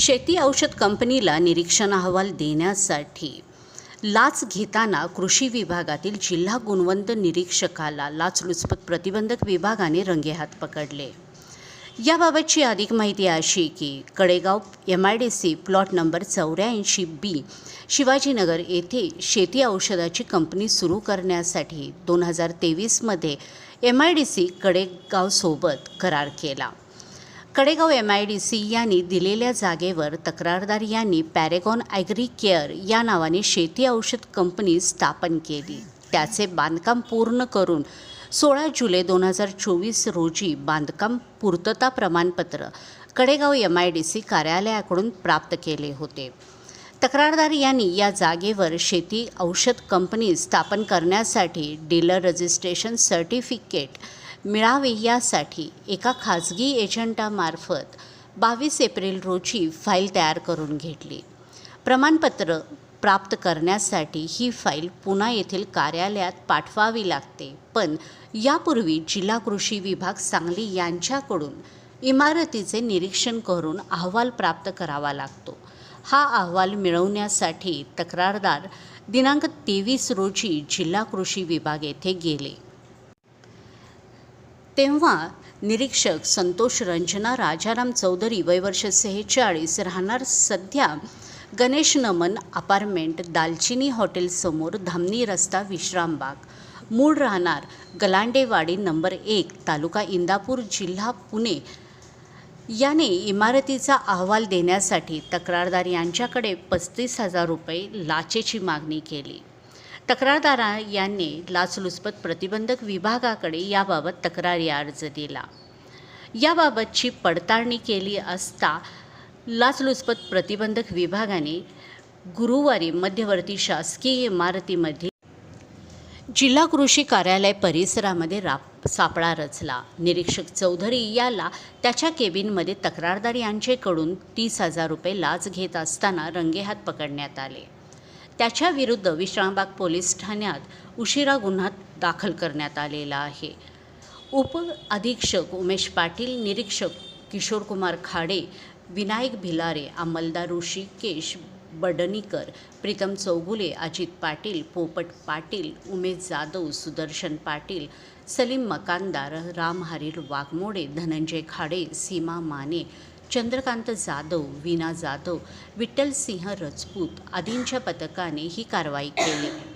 शेती औषध कंपनीला निरीक्षण अहवाल देण्यासाठी लाच घेताना कृषी विभागातील जिल्हा गुणवंत निरीक्षकाला लाचलुचपत प्रतिबंधक विभागाने रंगेहात पकडले. याबाबतची अधिक माहिती अशी की Kadegaon M I D C plot number चौऱ्याऐंशी बी शिवाजीनगर येथे शेती औषधाची कंपनी सुरू करण्यासाठी दोन हजार तेवीसमध्ये एम आय डी सी कडेगावसोबत करार केला. Kadegaon M I D C यांनी दिलेल्या जागेवर तक्रारदार यांनी पॅरेगॉन ॲग्री केअर या नावाने शेती औषध कंपनी स्थापन केली. त्याचे बांधकाम पूर्ण करून सोळा जुलै दोन हजार चोवीस रोजी बांधकाम पूर्तता प्रमाणपत्र Kadegaon M I D C कार्यालयाकडून प्राप्त केले होते. तक्रारदार यांनी या जागेवर शेती औषध कंपनी स्थापन करण्यासाठी डीलर रजिस्ट्रेशन सर्टिफिकेट मिळावे यासाठी एका खाजगी एजंटामार्फत बावीस एप्रिल रोजी फाईल तयार करून घेतली. प्रमाणपत्र प्राप्त करण्यासाठी ही फाईल पुणा येथील कार्यालयात पाठवावी लागते. पण यापूर्वी जिल्हा कृषी विभाग सांगली यांच्याकडून इमारतीचे निरीक्षण करून अहवाल प्राप्त करावा लागतो. हा अहवाल मिळवण्यासाठी तक्रारदार दिनांक तेवीस रोजी जिल्हा कृषी विभाग येथे गेले. तेव्हा निरीक्षक संतोष रंजना राजाराम चौधरी वयवर्ष सेहेचाळीस राहणार सध्या गणेश नमन अपार्टमेंट दालचिनी हॉटेलसमोर धामणी रस्ता विश्रामबाग. मूळ राहणार गलांडेवाडी नंबर एक तालुका इंदापूर जिल्हा पुणे. याने इमारतीचा अहवाल देण्यासाठी तक्रारदार यांच्याकडे पस्तीस हजार रुपये लाचेची मागणी केली. तक्रारदारा यांनी लाचलुचपत प्रतिबंधक विभागाकडे याबाबत तक्रारी अर्ज दिला. याबाबतची पडताळणी केली असता लाचलुचपत प्रतिबंधक विभागाने गुरुवारी मध्यवर्ती शासकीय इमारतीमध्ये जिल्हा कृषी कार्यालय परिसरामध्ये राप सापळा रचला. निरीक्षक चौधरी याला त्याच्या केबिनमध्ये तक्रारदार यांचेकडून तीस हजार रुपये लाच घेत असताना रंगेहात पकडण्यात आले. त्याच्या विरुद्ध विश्रामबाग पोलीस ठाण्यात उशिरा गुन्हा दाखल करण्यात आलेला आहे. उप अधीक्षक उमेश पाटील निरीक्षक किशोरकुमार खाडे विनायक भिलारे अंमलदार ऋषिकेश बडणीकर प्रीतम चौगुले अजित पाटील पोपट पाटील उमेश जाधव सुदर्शन पाटील सलीम मकानदार राम हरील वाघमोडे धनंजय खाडे सीमा माने चंद्रकांत जाधव वीणा जाधव विठ्ठल सिंह रजपूत आदींच्या पथकाने ही कारवाई केली.